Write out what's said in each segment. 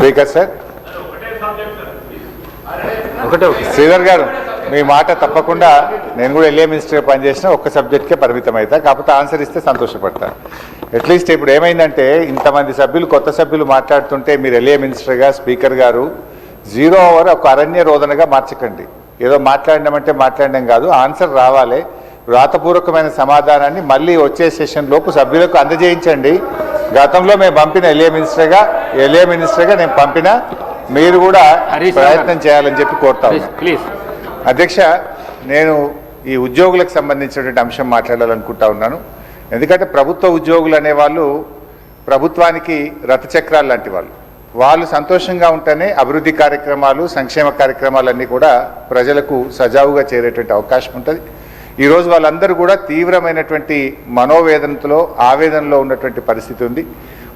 Speaker sir. ఒకటే ఒకటి. శ్రీధర్ గారు మీ మాట తప్పకుండా నేను కూడా ఎల్ఏ మినిస్టర్గా పనిచేసిన ఒక్క సబ్జెక్ట్కే పరిమితం అవుతా కాకపోతే ఆన్సర్ ఇస్తే సంతోషపడతా. అట్లీస్ట్ ఇప్పుడు ఏమైందంటే ఇంతమంది సభ్యులు కొత్త సభ్యులు మాట్లాడుతుంటే మీరు ఎల్ఏ మినిస్టర్గా స్పీకర్ గారు జీరో అవర్ ఒక అరణ్య రోదనగా మార్చకండి. ఏదో మాట్లాడినామంటే మాట్లాడడం కాదు ఆన్సర్ రావాలి. వ్రాతపూర్వకమైన సమాధానాన్ని మళ్ళీ వచ్చే సెషన్ లోపు సభ్యులకు అందజేయించండి. గతంలో మేము పంపిన ఎల్ఏ మినిస్టర్గా ఎల్ఏ మినిస్టర్గా నేను పంపిన మీరు కూడా. ప్రయత్నం చేయాలని చెప్పి కోరుతా ప్లీజ్ ఉన్నాను. ప్లీజ్ అధ్యక్ష నేను ఈ ఉద్యోగులకు సంబంధించినటువంటి అంశం మాట్లాడాలనుకుంటా ఉన్నాను ఎందుకంటే ప్రభుత్వ ఉద్యోగులు అనేవాళ్ళు ప్రభుత్వానికి రథచక్రాలు లాంటి వాళ్ళు వాళ్ళు సంతోషంగా ఉంటేనే అభివృద్ధి కార్యక్రమాలు సంక్షేమ కార్యక్రమాలన్నీ కూడా ప్రజలకు సజావుగా చేరేటువంటి అవకాశం ఉంటుంది ఈరోజు వాళ్ళందరూ కూడా తీవ్రమైనటువంటి మనోవేదనతో ఆవేదనలో ఉన్నటువంటి పరిస్థితి ఉంది.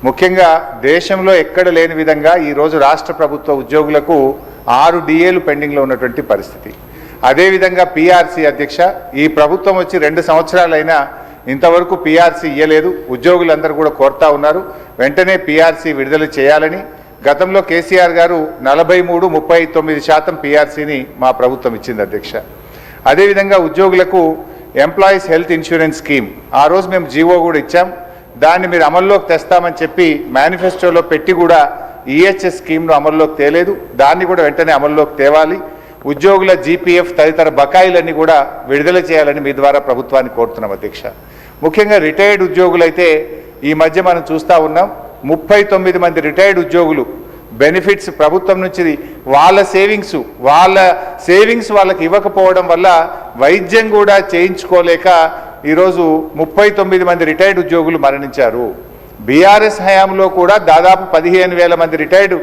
ముఖ్యంగా దేశంలో ఎక్కడ లేని విధంగా ఈరోజు రాష్ట్ర ప్రభుత్వ ఉద్యోగులకు ఆరు డిఏలు పెండింగ్లో ఉన్నటువంటి పరిస్థితి. అదేవిధంగా పీఆర్సీ అధ్యక్ష ఈ ప్రభుత్వం వచ్చి రెండు సంవత్సరాలైనా ఇంతవరకు పిఆర్సీ ఇయ్యలేదు. ఉద్యోగులందరూ కూడా కోరుతా ఉన్నారు. వెంటనే పీఆర్సీ విడుదల చేయాలని. గతంలో కేసీఆర్ గారు నలభై మూడు ముప్పై తొమ్మిది శాతం పీఆర్సీని మా ప్రభుత్వం ఇచ్చింది అధ్యక్ష. అదేవిధంగా ఉద్యోగులకు ఎంప్లాయీస్ హెల్త్ ఇన్సూరెన్స్ స్కీమ్ ఆ రోజు మేము జీవో కూడా ఇచ్చాం. దాన్ని మీరు అమల్లోకి తెస్తామని చెప్పి మేనిఫెస్టోలో పెట్టి కూడా ఈహెచ్ఎస్ స్కీమ్ను అమల్లోకి తేలేదు. దాన్ని కూడా వెంటనే అమల్లోకి తేవాలి. ఉద్యోగుల జీపీఎఫ్ తదితర బకాయిలన్నీ కూడా విడుదల చేయాలని మీ ద్వారా ప్రభుత్వాన్ని కోరుతున్నాం అధ్యక్ష. ముఖ్యంగా రిటైర్డ్ ఉద్యోగులైతే ఈ మధ్య మనం చూస్తూ ఉన్నాం. ముప్పై తొమ్మిది మంది రిటైర్డ్ ఉద్యోగులు బెనిఫిట్స్ ప్రభుత్వం నుంచి వాళ్ళ సేవింగ్స్ వాళ్ళ సేవింగ్స్ వాళ్ళకి ఇవ్వకపోవడం వల్ల వైద్యం కూడా చేయించుకోలేక ఈరోజు ముప్పై తొమ్మిది మంది రిటైర్డ్ ఉద్యోగులు మరణించారు. బీఆర్ఎస్ హయాంలో కూడా దాదాపు పదిహేను వేల మంది రిటైర్డ్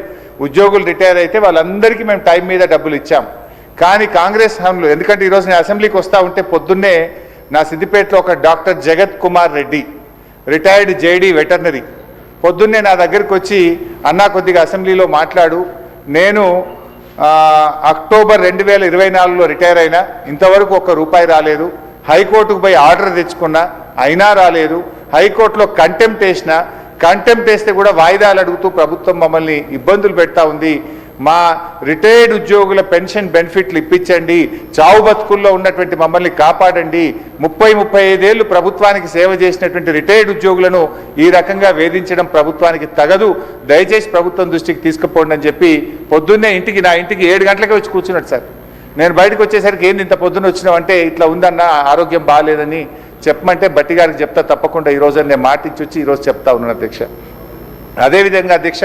ఉద్యోగులు రిటైర్ అయితే వాళ్ళందరికీ మేము టైం మీద డబ్బులు ఇచ్చాం. కానీ కాంగ్రెస్ హయాంలో ఎందుకంటే ఈరోజు నేను అసెంబ్లీకి వస్తూ ఉంటే పొద్దున్నే నా సిద్దిపేటలో ఒక doctor Jagat Kumar Reddy retired JD veterinary పొద్దున్నే నా దగ్గరికి వచ్చి అన్నా కొద్దిగా అసెంబ్లీలో మాట్లాడు. నేను అక్టోబర్ రెండు వేల ఇరవై నాలుగులో రిటైర్ అయినా ఇంతవరకు ఒక్క రూపాయి రాలేదు. హైకోర్టుకు పోయి ఆర్డర్ తెచ్చుకున్నా అయినా రాలేదు. హైకోర్టులో కంటెంప్ట్ వేసిన కంటెంప్ట్ వేస్తే కూడా వాయిదాలు అడుగుతూ ప్రభుత్వం మమ్మల్ని ఇబ్బందులు పెడతా ఉంది. మా రిటైర్డ్ ఉద్యోగుల పెన్షన్ బెనిఫిట్లు ఇప్పించండి. చావు బతుకుల్లో ఉన్నటువంటి మమ్మల్ని కాపాడండి. ముప్పై ముప్పై ఐదేళ్ళు ప్రభుత్వానికి సేవ చేసినటువంటి రిటైర్డ్ ఉద్యోగులను ఈ రకంగా వేధించడం ప్రభుత్వానికి తగదు. దయచేసి ప్రభుత్వం దృష్టికి తీసుకుపోండి అని చెప్పి పొద్దున్నే ఇంటికి నా ఇంటికి ఏడు గంటలకే వచ్చి కూర్చున్నాడు సార్. నేను బయటకు వచ్చేసరికి ఏంది ఇంత పొద్దున్న వచ్చినావంటే ఇట్లా ఉందన్న ఆరోగ్యం బాగాలేదని చెప్పమంటే బట్టి గారికి చెప్తా తప్పకుండా ఈ నేను మాటిచ్చి వచ్చి ఈరోజు చెప్తా ఉన్నాను అధ్యక్ష. అదేవిధంగా అధ్యక్ష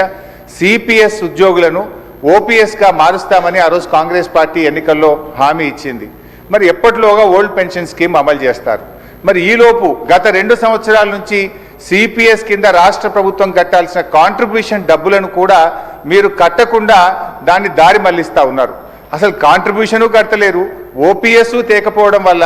సిపిఎస్ ఉద్యోగులను ఓపీఎస్గా మారుస్తామని ఆ రోజు కాంగ్రెస్ పార్టీ ఎన్నికల్లో హామీ ఇచ్చింది. మరి ఎప్పటిలోగా ఓల్డ్ పెన్షన్ స్కీమ్ అమలు చేస్తారు? మరి ఈలోపు గత రెండు సంవత్సరాల నుంచి సిపిఎస్ కింద రాష్ట్ర ప్రభుత్వం కట్టాల్సిన కాంట్రిబ్యూషన్ డబ్బులను కూడా మీరు కట్టకుండా దాన్ని దారి మళ్ళిస్తా ఉన్నారు. అసలు కాంట్రిబ్యూషను కట్టలేరు. ఓపీఎస్ తేకపోవడం వల్ల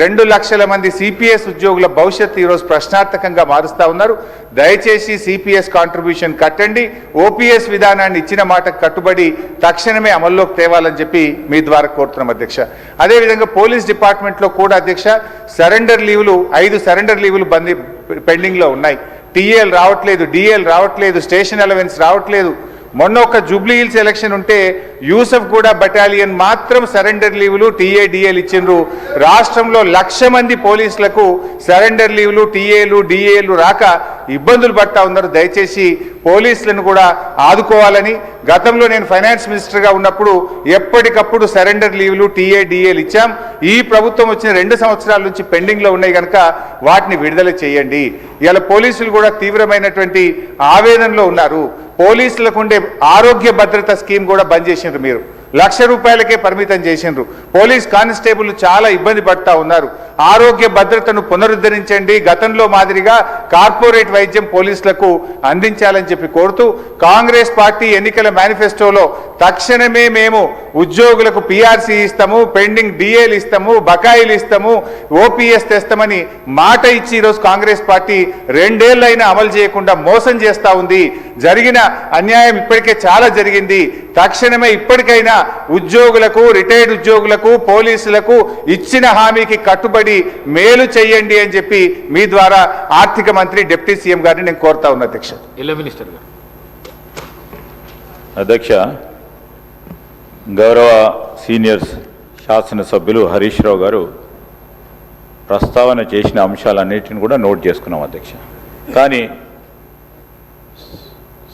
రెండు లక్షల మంది సిపిఎస్ ఉద్యోగుల భవిష్యత్తు ఈరోజు ప్రశ్నార్థకంగా మారుస్తా ఉన్నారు. దయచేసి సిపిఎస్ కాంట్రిబ్యూషన్ కట్టండి. ఓపీఎస్ విధానాన్ని ఇచ్చిన మాటకు కట్టుబడి తక్షణమే అమల్లోకి తేవాలని చెప్పి మీ ద్వారా కోరుతున్నాం అధ్యక్ష. అదేవిధంగా పోలీస్ డిపార్ట్మెంట్లో కూడా అధ్యక్ష సరెండర్ లీవులు ఐదు సరెండర్ లీవులు బంది పెండింగ్లో ఉన్నాయి. టీఏలు రావట్లేదు డిఏలు రావట్లేదు స్టేషన్ అలవెన్స్ రావట్లేదు. మొన్న ఒక జూబ్లీ హిల్స్ ఎలక్షన్ ఉంటే యూసఫ్ కూడా బటాలియన్ మాత్రం సరెండర్ లీవులు టీఏడిఏలు ఇచ్చిండ్రు. రాష్ట్రంలో లక్ష మంది పోలీసులకు సరెండర్ లీవులు టీఏలు డిఏలు రాక ఇబ్బందులు పడతా ఉన్నారు. దయచేసి పోలీసులను కూడా ఆదుకోవాలని. గతంలో నేను ఫైనాన్స్ మినిస్టర్గా ఉన్నప్పుడు ఎప్పటికప్పుడు సరెండర్ లీవులు టీఏ డిఏలు ఇచ్చాం. ఈ ప్రభుత్వం వచ్చిన రెండు సంవత్సరాల నుంచి పెండింగ్లో ఉన్నాయి కనుక వాటిని విడుదల చేయండి. ఇలా పోలీసులు కూడా తీవ్రమైనటువంటి ఆవేదనలో ఉన్నారు. పోలీసులకు ఉండే ఆరోగ్య భద్రత స్కీమ్ కూడా బంద్ చేసిండ్రు మీరు. లక్ష రూపాయలకే పరిమితం చేసిండ్రు. పోలీస్ కానిస్టేబుల్ చాలా ఇబ్బంది పడతా ఉన్నారు. ఆరోగ్య భద్రతను పునరుద్ధరించండి. గతంలో మాదిరిగా కార్పొరేట్ వైద్యం పోలీసులకు అందించాలని చెప్పి కోరుతూ కాంగ్రెస్ పార్టీ ఎన్నికల మేనిఫెస్టోలో తక్షణమే మేము ఉద్యోగులకు పీఆర్సీ ఇస్తాము పెండింగ్ డిఏలు ఇస్తాము బకాయిలు ఇస్తాము ఓపీఎస్ తెస్తామని మాట ఇచ్చి ఈరోజు కాంగ్రెస్ పార్టీ రెండేళ్ళైనా అమలు చేయకుండా మోసం చేస్తా ఉంది. జరిగిన అన్యాయం ఇప్పటికే చాలా జరిగింది. తక్షణమే ఇప్పటికైనా ఉద్యోగులకు రిటైర్డ్ ఉద్యోగులకు పోలీసులకు ఇచ్చిన హామీకి కట్టుబడి మేలు చేయండి అని చెప్పి మీ ద్వారా ఆర్థిక మంత్రి డిప్యూటీ సీఎం గారిని నేను కోరుతా ఉన్నా అధ్యక్ష. మినిస్టర్ గారు. అధ్యక్ష గౌరవ సీనియర్స్ శాసనసభ్యులు హరీష్ రావు గారు ప్రస్తావన చేసిన అంశాలన్నిటిని కూడా నోట్ చేసుకున్నాం అధ్యక్ష. కానీ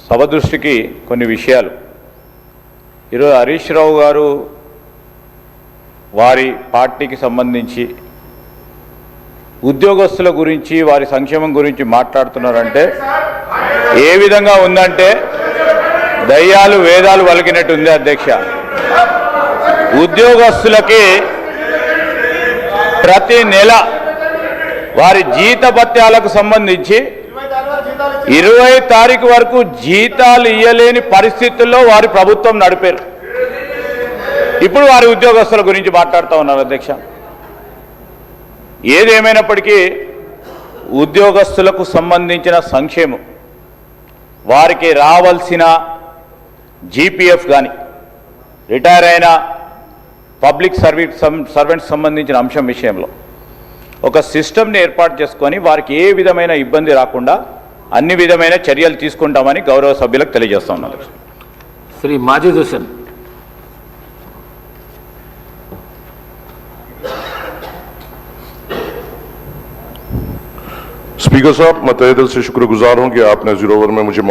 సభ దృష్టికి కొన్ని విషయాలు. ఈరోజు హరీష్ రావు గారు వారి పార్టీకి సంబంధించి ఉద్యోగస్తుల గురించి వారి సంక్షేమం గురించి మాట్లాడుతున్నారంటే ఏ విధంగా ఉందంటే దయ్యాలు వేదాలు వలికినట్టు ఉంది అధ్యక్ష. ఉద్యోగస్తులకి ప్రతి నెల వారి జీతభత్యాలకు సంబంధించి ఇరవై తారీఖు వరకు జీతాలు ఇయ్యలేని పరిస్థితుల్లో వారి ప్రభుత్వం నడిపారు. ఇప్పుడు వారి ఉద్యోగస్తుల గురించి మాట్లాడుతూ ఉన్నారు అధ్యక్ష. ఏదేమైనప్పటికీ ఉద్యోగస్తులకు సంబంధించిన సంక్షేమం వారికి రావాల్సిన జీపీఎఫ్ కానీ రిటైర్ అయిన పబ్లిక్ సర్వీస్ సర్వెంట్స్ సంబంధించిన అంశం విషయంలో ఒక సిస్టమ్ని ఏర్పాటు చేసుకొని వారికి ఏ విధమైన ఇబ్బంది రాకుండా అన్ని విధమైన చర్యలు తీసుకుంటామని గౌరవ సభ్యులకు తెలియజేస్తా ఉన్నాను శ్రీ మాజిద్ హుసేన్ स्पीकर साहब मैं तहे दिल से शुक्रगुजार हूं कि आपने जीरो ओवर में मुझे मौका